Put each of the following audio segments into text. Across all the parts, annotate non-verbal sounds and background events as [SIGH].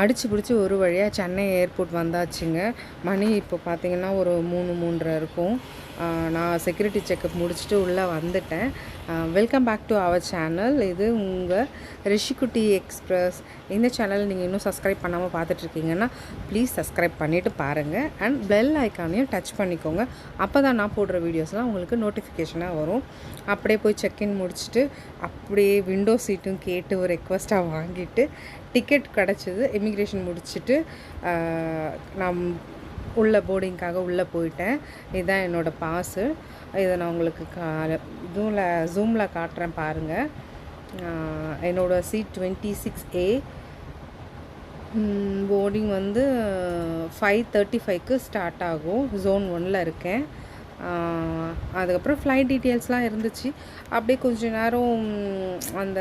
அடித்து பிடிச்சி ஒரு வழியாக சென்னை ஏர்போர்ட் வந்தாச்சுங்க. மணி இப்போ பார்த்திங்கன்னா ஒரு மூணு மூன்றரை இருக்கும். நான் செக்யூரிட்டி செக்கப் முடிச்சுட்டு உள்ளே வந்துட்டேன். Welcome back to our channel இது உங்கள் ரிஷிகுட்டி எக்ஸ்ப்ரெஸ் இந்த சேனல் நீங்கள் இன்னும் சப்ஸ்கிரைப் பண்ணாமல் பார்த்துட்ருக்கீங்கன்னா ப்ளீஸ் சப்ஸ்கிரைப் பண்ணிவிட்டு பாருங்கள் அண்ட் பெல் ஐக்கானையும் டச் பண்ணிக்கோங்க. அப்போ தான் நான் போடுற வீடியோஸ்லாம் உங்களுக்கு நோட்டிஃபிகேஷனாக வரும். அப்படியே போய் செக்இன் முடிச்சுட்டு அப்படியே விண்டோ சீட்டும் கேட்டு ஒரு ரெக்வஸ்ட்டாக வாங்கிட்டு டிக்கெட் கிடச்சிது. இமிக்ரேஷன் முடிச்சுட்டு நான் உள்ள போர்டிங்க்காக உள்ளே போயிட்டேன். இதுதான் என்னோடய பாஸு இதை நான் உங்களுக்கு கா இதுவில் ஜூமில் காட்டுறேன் பாருங்கள் என்னோடய seat twenty six A boarding வந்து ஃபைவ் தேர்ட்டி ஃபைவ்க்கு ஸ்டார்ட் ஆகும். ஜோன் ஒனில் இருக்கேன். அதுக்கப்புறம் ஃப்ளைட் டீட்டெயில்ஸ்லாம் இருந்துச்சு. அப்படியே கொஞ்ச நேரம் அந்த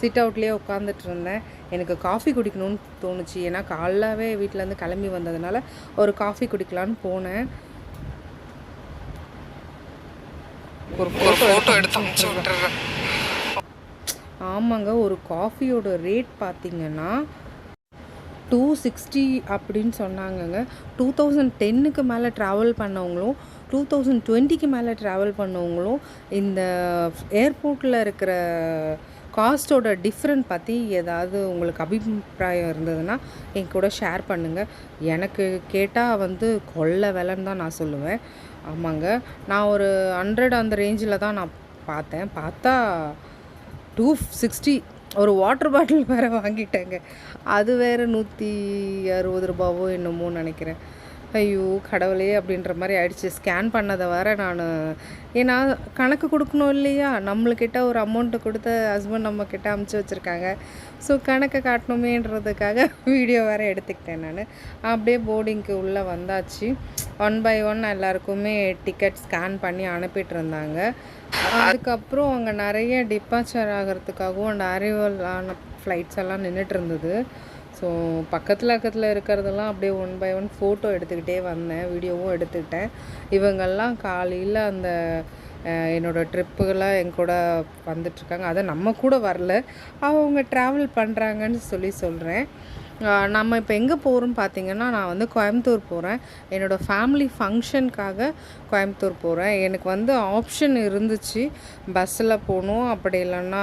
சிட் அவுட்லேயே உட்காந்துட்டு இருந்தேன். எனக்கு காஃபி குடிக்கணும்னு தோணுச்சு. ஏன்னா காலைலவே வீட்டிலேருந்து கிளம்பி வந்ததுனால ஒரு காஃபி குடிக்கலான்னு போனேன். ஒரு ஃபோட்டோ எடுத்து ஆமாங்க ஒரு காஃபியோட ரேட் பார்த்தீங்கன்னா டூ சிக்ஸ்டி அப்படின்னு சொன்னாங்கங்க. டூ தௌசண்ட் டென்னுக்கு மேலே ட்ராவல் பண்ணவங்களும் டூ தௌசண்ட் டுவெண்ட்டிக்கு மேலே ட்ராவல் பண்ணவங்களும் இந்த ஏர்போர்ட்டில் இருக்கிற காஸ்ட்டோட டிஃப்ரெண்ட் பற்றி ஏதாவது உங்களுக்கு அபிப்பிராயம் இருந்ததுன்னா என் கூட ஷேர் பண்ணுங்கள் எனக்கு கேட்டால் வந்து கொள்ள விலைன்னு தான் நான் சொல்லுவேன். ஆமாங்க. நான் ஒரு ஹண்ட்ரட் அந்த ரேஞ்சில் தான் நான் பார்த்தேன். பார்த்தா டூ சிக்ஸ்டி ஒரு வாட்டர் பாட்டில் வேறு வாங்கிட்டேங்க. அது வேறு நூற்றி அறுபது ரூபாவோ என்னமோ நினைக்கிறேன். ஐயோ கடவுளே அப்படின்ற மாதிரி ஆயிடுச்சு. ஸ்கேன் பண்ணதை வேற நான். ஏன்னா கணக்கு கொடுக்கணும் இல்லையா? நம்மளுக்கிட்ட ஒரு அமௌண்ட்டு கொடுத்த ஹஸ்பண்ட் நம்மக்கிட்ட அமுச்சு வச்சுருக்காங்க. ஸோ கணக்கை காட்டணுமேன்றதுக்காக [LAUGHS] வீடியோ வேறு எடுத்துக்கிட்டேன் நான். அப்படியே போர்டிங்க்கு உள்ளே வந்தாச்சு. ஒன் பை ஒன் எல்லாருக்குமே டிக்கெட் ஸ்கேன் பண்ணி அனுப்பிட்டு இருந்தாங்க. அதுக்கப்புறம் அங்கே நிறைய டிபார்ச்சர் ஆகிறதுக்காகவும் அந்த அரைவல் ஆன ஃப்ளைட்ஸ் எல்லாம் நின்றுட்டு இருந்தது. ஸோ பக்கத்தில் பக்கத்தில் இருக்கிறதெல்லாம் அப்படியே ஒன் பை ஒன் ஃபோட்டோ எடுத்துக்கிட்டே வந்தேன் வீடியோவும் எடுத்துக்கிட்டேன். இவங்கெல்லாம் காலையில் அந்த என்னோடய ட்ரிப்புகளாக என் கூட வந்துட்டுருக்காங்க அதை நம்ம கூட வரல. அவங்க ட்ராவல் பண்ணுறாங்கன்னு சொல்லி சொல்கிறேன் நம்ம இப்போ எங்கே போகிறோம்னு பார்த்தீங்கன்னா நான் வந்து கோயம்புத்தூர் போகிறேன் என்னோடய ஃபேமிலி ஃபங்க்ஷனுக்காக கோயம்புத்தூர் போகிறேன் எனக்கு வந்து ஆப்ஷன் இருந்துச்சு. பஸ்ஸில் போகணும் அப்படி இல்லைன்னா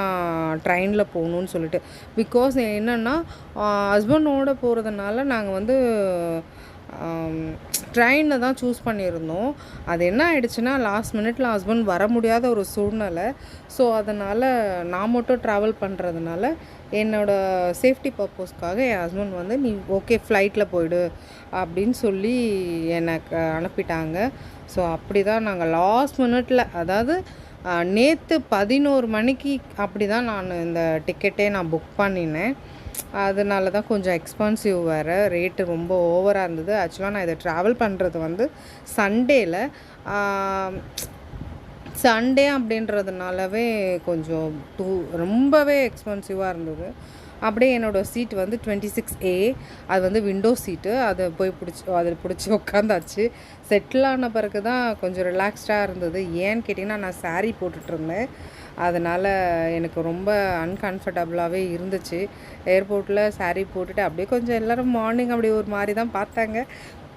ட்ரெயினில் போகணுன்னு சொல்லிட்டு. பிகாஸ் என்னென்னா ஹஸ்பண்டோடு போகிறதுனால நாங்கள் வந்து ட்ரெயினை தான் சூஸ் பண்ணியிருந்தோம். அது என்ன ஆயிடுச்சுன்னா லாஸ்ட் மினிட்ல ஹஸ்பண்ட் வர முடியாத ஒரு சூழ்நிலை. ஸோ அதனால் நான் மட்டும் ட்ராவல் பண்ணுறதுனால என்னோட சேஃப்டி பர்பஸ்க்காக என் ஹஸ்பண்ட் வந்து நீ ஓகே ஃப்ளைட்டில் போயிடு அப்படின்னு சொல்லி எனக்கு அனுப்பிட்டாங்க. ஸோ அப்படி தான் நாங்கள் லாஸ்ட் மினிட்ல அதாவது நேற்று பதினோரு மணிக்கு அப்படி தான் நான் இந்த டிக்கெட்டே நான் புக் பண்ணினேன். அதனால தான் கொஞ்சம் எக்ஸ்பென்சிவ் வேறு. ரேட்டு ரொம்ப ஓவராக இருந்தது. ஆக்சுவலாக நான் இதை ட்ராவல் பண்ணுறது வந்து சண்டேயில் சண்டே அப்படின்றதுனாலவே கொஞ்சம் டூ ரொம்பவே எக்ஸ்பென்சிவாக இருந்தது. அப்படியே என்னோடய சீட் வந்து டுவெண்ட்டி சிக்ஸ் ஏ அது வந்து விண்டோ சீட்டு அதை போய் பிடிச்சி அதில் பிடிச்சி உட்காந்தாச்சு செட்டில் ஆன பிறகு தான் கொஞ்சம் ரிலாக்ஸ்டாக இருந்தது. ஏன்னு கேட்டிங்கன்னா நான் saree போட்டுட்ருந்தேன் அதனால் எனக்கு ரொம்ப அன்கம்ஃபர்டபுளாகவே இருந்துச்சு. ஏர்போர்ட்டில் saree போட்டுட்டு அப்படியே கொஞ்சம் எல்லோரும் மார்னிங் அப்படி ஒரு மாதிரி தான் பார்த்தாங்க.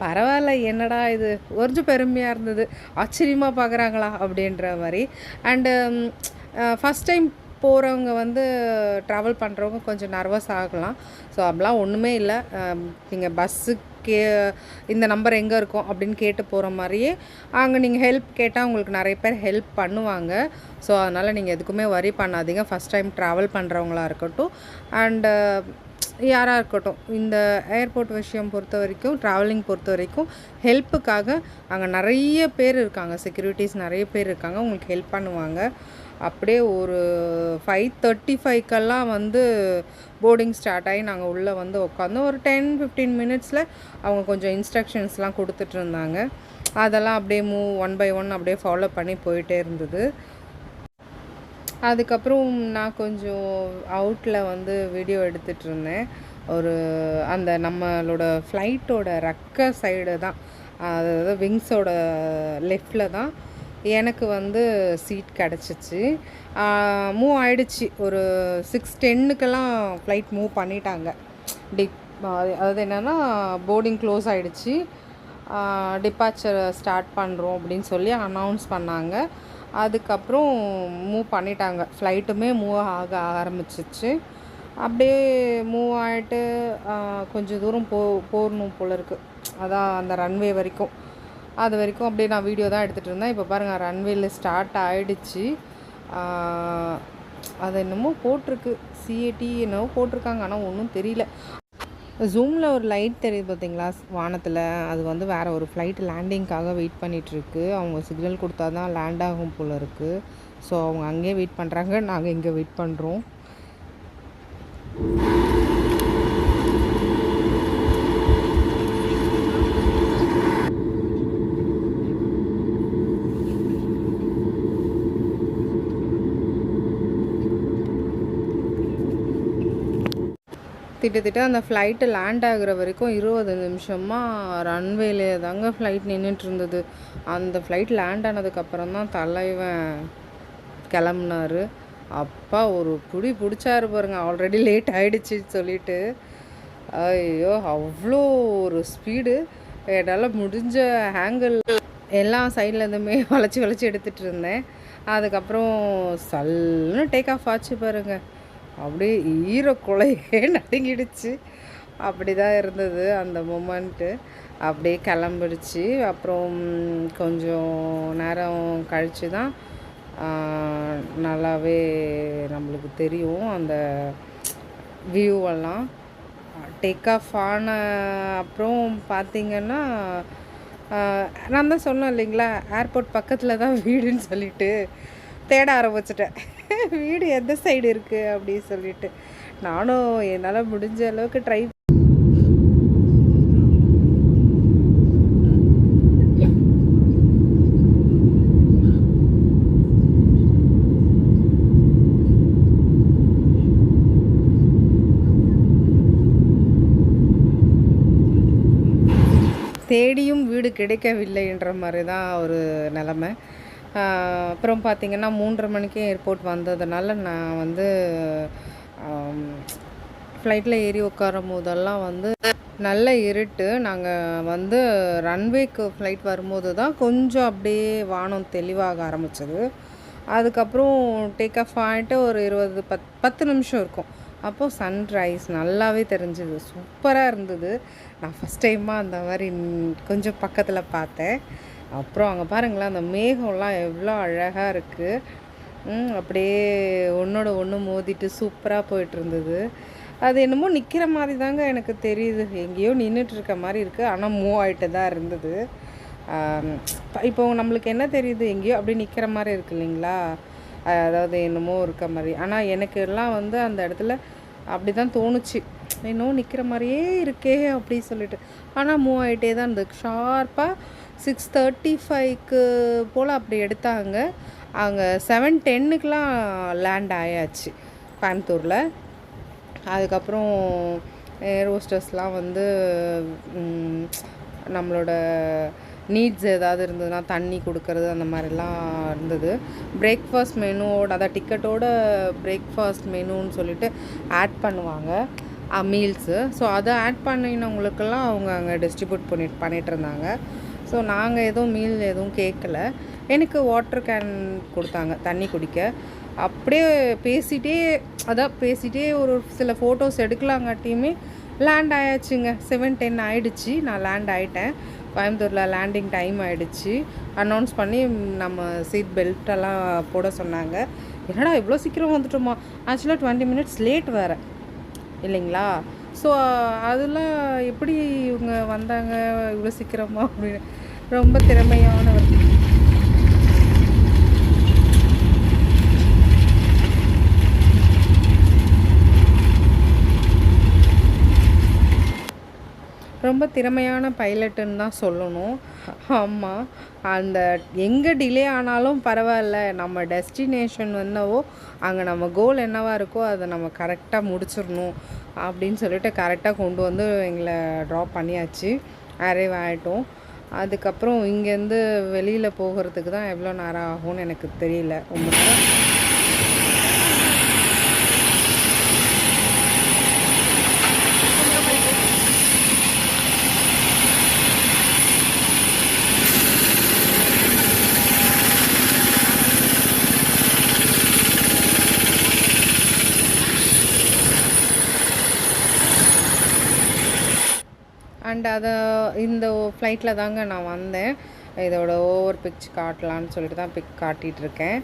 பரவாயில்ல என்னடா இது? கொஞ்சம் பெருமையாக இருந்தது. ஆச்சரியமாக பார்க்குறாங்களா அப்படின்ற மாதிரி. அண்டு ஃபஸ்ட் டைம் போகிறவங்க வந்து ட்ராவல் பண்ணுறவங்க கொஞ்சம் நர்வஸ் ஆகலாம். ஸோ அப்படிலாம் ஒன்றுமே இல்லை. நீங்கள் பஸ்ஸு கே இந்த நம்பர் எங்கே இருக்கும் அப்படின்னு கேட்டு போகிற மாதிரியே அங்கே நீங்கள் ஹெல்ப் கேட்டால் உங்களுக்கு நிறைய பேர் ஹெல்ப் பண்ணுவாங்க. ஸோ அதனால் நீங்கள் எதுக்குமே வரி பண்ணாதீங்க. ஃபஸ்ட் டைம் ட்ராவல் பண்ணுறவங்களா இருக்கட்டும். அண்டு யாராக இருக்கட்டும் இந்த ஏர்போர்ட் விஷயம் பொறுத்த வரைக்கும் ட்ராவலிங் பொறுத்த வரைக்கும் ஹெல்ப்புக்காக அங்கே நிறைய பேர் இருக்காங்க. செக்யூரிட்டிஸ் நிறைய பேர் இருக்காங்க. உங்களுக்கு ஹெல்ப் பண்ணுவாங்க. அப்படியே ஒரு ஃபைவ் தேர்ட்டி ஃபைவ்க்கெல்லாம் வந்து போர்டிங் ஸ்டார்ட் ஆகி நாங்கள் உள்ளே வந்து உட்காந்தோம் ஒரு டென் ஃபிஃப்டீன் மினிட்ஸில் அவங்க கொஞ்சம் இன்ஸ்ட்ரக்ஷன்ஸ்லாம் கொடுத்துட்டு இருந்தாங்க அதெல்லாம் அப்படியே மூவ் ஒன் பை ஒன் அப்படியே ஃபாலோ பண்ணி போயிட்டே இருந்தது. அதுக்கப்புறம் நான் கொஞ்சம் அவுட்டில் வந்து வீடியோ எடுத்துகிட்டு இருந்தேன் ஒரு அந்த நம்மளோட ஃப்ளைட்டோட ரெக்க சைடு தான். அதாவது விங்ஸோட லெஃப்டில் தான். எனக்கு வந்து சீட் கிடச்சிச்சு. மூவ் ஆயிடுச்சு. ஒரு சிக்ஸ் டென்னுக்கெல்லாம் ஃப்ளைட் மூவ் பண்ணிட்டாங்க. டி அது என்னென்னா போர்டிங் க்ளோஸ் ஆகிடுச்சு டிபார்ச்சர் ஸ்டார்ட் பண்ணுறோம் அப்படின்னு சொல்லி அனௌன்ஸ் பண்ணாங்க. அதுக்கப்புறம் மூவ் பண்ணிட்டாங்க. ஃப்ளைட்டுமே மூவ் ஆக ஆரம்பிச்சிச்சு. அப்படியே மூவ் ஆகிட்டு கொஞ்சம் தூரம் போ போகணும் போல இருக்குது அதான் அந்த ரன்வே வரைக்கும். அது வரைக்கும் அப்படியே நான் வீடியோ தான் எடுத்துகிட்டு இருந்தேன். இப்போ பாருங்கள் ரன்வேல ஸ்டார்ட் ஆகிடுச்சு அது என்னமோ போட்டிருக்கு. சிஏடி என்னவோ போட்டிருக்காங்க. ஆனால் ஒன்றும் தெரியல. ஜூமில் ஒரு லைட் தெரியுது பார்த்தீங்களா வானத்தில். அது வந்து வேறு ஒரு ஃப்ளைட் லேண்டிங்க்காக வெயிட் பண்ணிகிட்ருக்கு அவங்க சிக்னல் கொடுத்தா தான் லேண்ட் ஆகும் போல் இருக்குது ஸோ அவங்க அங்கேயே வெயிட் பண்ணுறாங்க நாங்கள் இங்கே வெயிட் பண்ணுறோம் திட்டத்திட்ட அந்த ஃப்ளைட்டு லேண்ட் ஆகுற வரைக்கும் இருபது நிமிஷமாக ரன்வேலே தாங்க ஃப்ளைட் நின்றுட்டு இருந்தது. அந்த ஃப்ளைட் லேண்ட் ஆனதுக்கப்புறம் தான் தலைவன் கிளம்புனாரு. அப்பா ஒரு குடி பிடிச்சாரு பாருங்க. ஆல்ரெடி லேட் ஆகிடுச்சி சொல்லிட்டு. ஐயோ அவ்வளோ ஒரு ஸ்பீடு என்னால் முடிஞ்ச ஹேங்கிள் எல்லா சைட்லேருந்துமே வளைச்சி வளைச்சி எடுத்துகிட்டு இருந்தேன். அதுக்கப்புறம் சல்லுன்னு டேக் ஆஃப் ஆச்சு பாருங்கள் அப்படியே ஈர குலையே [LAUGHS] நடுங்கிடுச்சு. அப்படி தான் இருந்தது அந்த மூமெண்ட்டு அப்படியே கிளம்பிடுச்சு. அப்புறம் கொஞ்சம் நேரம் கழித்து தான் நல்லாவே நம்மளுக்கு தெரியும் அந்த வியூவெல்லாம் டேக் ஆஃப் ஆன அப்புறம் பார்த்திங்கன்னா நான் தான் சொன்னேன் இல்லைங்களா ஏர்போர்ட் பக்கத்தில் தான் வீடுன்னு சொல்லிட்டு. தேட ஆரம்பிச்சிட்டேன். வீடு எந்த சைடு இருக்குது அப்படின்னு சொல்லிட்டு. நானும் என்னால் முடிஞ்ச அளவுக்கு ட்ரை தேடியும் வீடு கிடைக்கவில்லைன்ற மாதிரி தான் ஒரு நிலமை. அப்புறம் பார்த்திங்கன்னா மூன்றரை மணிக்கே ஏர்போர்ட் வந்ததுனால நான் வந்து ஃப்ளைட்டில் ஏறி உட்காரும் போதெல்லாம் வந்து நல்ல இருட்டு. நாங்கள் வந்து ரன்வேக்கு ஃப்ளைட் வரும்போது தான் கொஞ்சம் அப்படியே வானம் தெளிவாக ஆரம்பிச்சது. அதுக்கப்புறம் டேக் ஆஃப் ஆகிட்டு ஒரு இருபது பத் பத்து நிமிஷம் இருக்கும். அப்போது சன்ரைஸ் நல்லாவே தெரிஞ்சுது. சூப்பராக இருந்தது. நான் ஃபஸ்ட் டைமாக அந்த மாதிரி கொஞ்சம் பக்கத்தில் பார்த்தேன். அப்புறம் அங்கே பாருங்களேன் அந்த மேகம்லாம் எவ்வளோ அழகாக இருக்குது அப்படியே ஒன்றோட ஒன்று மோதிட்டு சூப்பராக போயிட்டு இருந்தது அது என்னமோ நிற்கிற மாதிரி தாங்க எனக்கு தெரியுது. எங்கேயோ நின்றுட்டு இருக்க மாதிரி இருக்குது ஆனால் மூவ் ஆகிட்டு தான் இருந்தது இப்போ நம்மளுக்கு என்ன தெரியுது? எங்கேயோ அப்படி நிற்கிற மாதிரி இருக்கு இல்லைங்களா? அதாவது என்னமோ இருக்க மாதிரி. ஆனால் எனக்கு எல்லாம் வந்து அந்த இடத்துல அப்படி தான் தோணுச்சு. இன்னும் நிற்கிற மாதிரியே இருக்கே அப்படி சொல்லிட்டு. ஆனால் மூவ் ஆகிட்டே தான் இருந்தது ஷார்ப்பாக சிக்ஸ் தேர்ட்டி ஃபைவ்க்கு போல் அப்படி எடுத்தாங்க. அங்கே செவன் டென்னுக்கெலாம் லேண்ட் ஆயாச்சு கோயம்புத்தூரில். அதுக்கப்புறம் ஏர் ஹோஸ்டர்ஸ்லாம் வந்து நம்மளோட நீட்ஸ் ஏதாவது இருந்ததுன்னா தண்ணி கொடுக்கறது அந்த மாதிரிலாம் இருந்தது. பிரேக்ஃபாஸ்ட் மெனுவோட அதான் டிக்கெட்டோட பிரேக்ஃபாஸ்ட் மெனுன்னு சொல்லிட்டு ஆட் பண்ணுவாங்க மீல்ஸு. ஸோ அதை ஆட் பண்ணினவங்களுக்கெல்லாம் அவங்க அங்கே டிஸ்ட்ரிபியூட் பண்ணிட்டு பண்ணிகிட்டு இருந்தாங்க. ஸோ நாங்கள் எதுவும் மீல் எதுவும் கேட்கல எனக்கு வாட்டர் கேன் கொடுத்தாங்க தண்ணி குடிக்க. அப்படியே பேசிகிட்டே அதான் பேசிகிட்டே ஒரு சில ஃபோட்டோஸ் எடுக்கலாங்காட்டியுமே லேண்ட் ஆயாச்சுங்க. செவன் டென் ஆயிடுச்சு. நான் லேண்ட் ஆயிட்டேன். கோயம்புத்தூரில் லேண்டிங் டைம் ஆயிடுச்சு. அனௌன்ஸ் பண்ணி நம்ம சீட் பெல்ட்டெல்லாம் போட சொன்னாங்க. என்னடா இவ்வளோ சீக்கிரம் வந்துட்டோமா? ஆக்சுவலாக டுவெண்ட்டி மினிட்ஸ் லேட் வேறு. இல்லைங்களா? ஸோ uh, அதெல்லாம் எப்படி இவங்க வந்தாங்க? இவ்வளோ சீக்கிரமாக அப்படின்னு. ரொம்ப திறமையானவர். ரொம்ப திறமையான பைலட்டுன்னு தான் சொல்லணும். ஆமாம் அந்த எங்கே டிலே ஆனாலும் பரவாயில்ல. நம்ம டெஸ்டினேஷன் என்னவோ அங்கே நம்ம கோல் என்னவாக இருக்கோ அதை நம்ம கரெக்டாக முடிச்சிடணும் அப்படின்னு சொல்லிட்டு கரெக்டாக கொண்டு வந்து எங்களை ட்ராப் பண்ணியாச்சு. அரைவ் ஆகிட்டோம் அதுக்கப்புறம் இங்கேருந்து வெளியில் போகிறதுக்கு தான் எவ்வளோ நேரம் ஆகும்னு எனக்கு தெரியல. ரொம்ப நேரம் அண்ட் அதை இந்த ஃப்ளைட்டில் தாங்க நான் வந்தேன். இதோட ஓவர் பிக்ச் காட்டலான்னு சொல்லிட்டு தான் பிக் காட்டிகிட்ருக்கேன்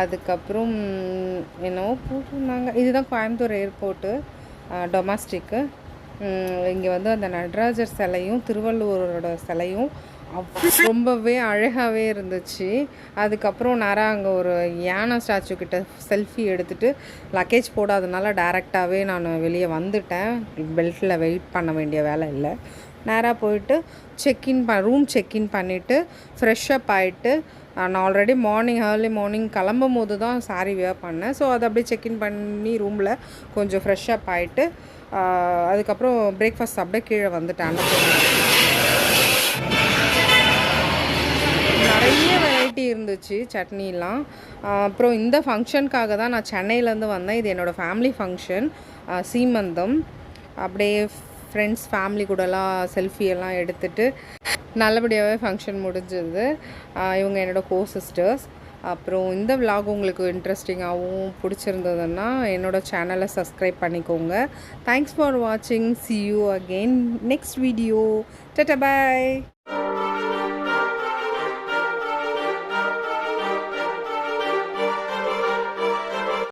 அதுக்கப்புறம் என்னவோ போட்டிருந்தாங்க. இதுதான் கோயம்புத்தூர் ஏர்போர்ட்டு டொமஸ்டிக்கு இங்கே வந்து அந்த நடராஜர் சிலையும் திருவள்ளுவரோட சிலையும் ரொம்பவே அழகாகவே இருந்துச்சு. அதுக்கப்புறம் நேராக அங்கே ஒரு யானை ஸ்டாச்சு கிட்ட செல்ஃபி எடுத்துகிட்டு லக்கேஜ் போடாதனால டேரெக்டாகவே நான் வெளியே வந்துட்டேன். பெல்ட்டில் வெயிட் பண்ண வேண்டிய வேலை இல்லை. நேராக போயிட்டு செக்இன் ப ரூம் செக்இன் பண்ணிவிட்டு ஃப்ரெஷ்ஷப் ஆகிட்டு நான் ஆல்ரெடி மார்னிங் ஏர்லி மார்னிங் கிளம்பும் போது தான் சாரி வியர் பண்ணேன். ஸோ அதை அப்படியே செக்இன் பண்ணி ரூமில் கொஞ்சம் ஃப்ரெஷ்ஷப் ஆகிட்டு அதுக்கப்புறம் பிரேக்ஃபாஸ்ட் அப்படியே கீழே வந்துட்டேன். நிறைய வெரைட்டி இருந்துச்சு சட்னிலாம். அப்புறம் இந்த ஃபங்க்ஷனுக்காக தான் நான் சென்னையிலேருந்து வந்தேன். இது என்னோடய ஃபேமிலி ஃபங்க்ஷன் சீமந்தம். அப்படியே ஃப்ரெண்ட்ஸ் ஃபேமிலி கூடலாம் செல்ஃபி எல்லாம் எடுத்துட்டு நல்லபடியாகவே ஃபங்க்ஷன் முடிஞ்சது. இவங்க என்னோடய கோ சிஸ்டர்ஸ் அப்புறம் இந்த விலாக் உங்களுக்கு இன்ட்ரெஸ்டிங்காகவும் பிடிச்சிருந்ததுன்னா என்னோடய சேனலை சப்ஸ்கிரைப் பண்ணிக்கோங்க. தேங்க்ஸ் ஃபார் வாட்சிங் see you again next video tata bye